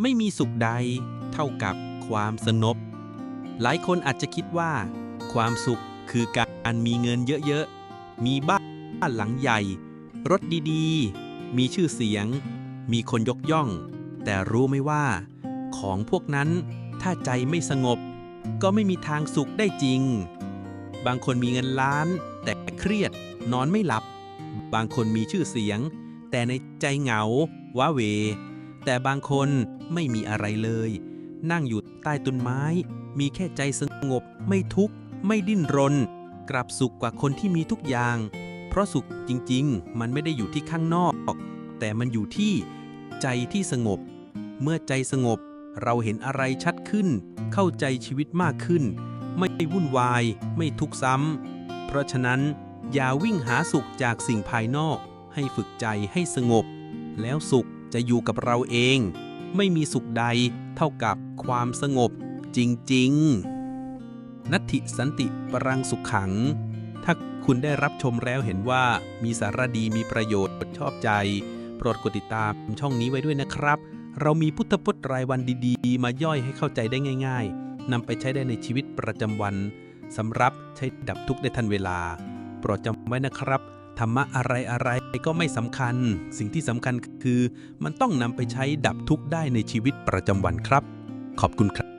ไม่มีสุขใดเท่ากับความสงบ หลายคนอาจจะคิดว่า ความสุขคือการมีเงินเยอะๆ มีบ้านหลังใหญ่ รถดีๆ มีชื่อเสียง มีคนยกย่อง แต่รู้ไหมว่า ของพวกนั้นถ้าใจไม่สงบ ก็ไม่มีทางสุขได้จริง บางคนมีเงินล้าน แต่เครียดนอนไม่หลับ บางคนมีชื่อเสียง แต่ในใจเหงาว้าเว แต่บางคนไม่มีอะไรเลย นั่งอยู่ใต้ต้นไม้ มีแค่ใจสงบ ไม่ทุกข์ ไม่ดิ้นรน กลับสุขกว่าคนที่มีทุกอย่าง เพราะสุขจริงๆ มันไม่ได้อยู่ที่ข้างนอก แต่มันอยู่ที่ใจที่สงบ เมื่อใจสงบเราเห็นอะไรชัดขึ้น เข้าใจชีวิตมากขึ้น ไม่วุ่นวาย ไม่ทุกข์ซ้ำ เพราะฉะนั้น อย่าวิ่งหาสุขจากสิ่งภายนอก ให้ฝึกใจให้สงบ แล้วสุข จะอยู่กับเราเอง ไม่มีสุขใดเท่ากับความสงบจริง ๆ นัตถิสันติปรังสุขขัง ถ้าคุณได้รับชมแล้วเห็นว่ามีสารดีมีประโยชน์ชอบใจ โปรดกดติดตามช่องนี้ไว้ด้วยนะครับ เรามีพุทธพจน์รายวันดีๆ มาย่อยให้เข้าใจได้ง่าย ๆนำไปใช้ได้ในชีวิตประจำวันสำหรับใช้ดับทุกข์ได้ทันเวลา โปรดจำไว้นะครับ ธรรมะอะไรอะไรก็ไม่สำคัญ สิ่งที่สำคัญคือ มันต้องนำไปใช้ดับทุกข์ได้ในชีวิตประจำวันครับ ขอบคุณครับ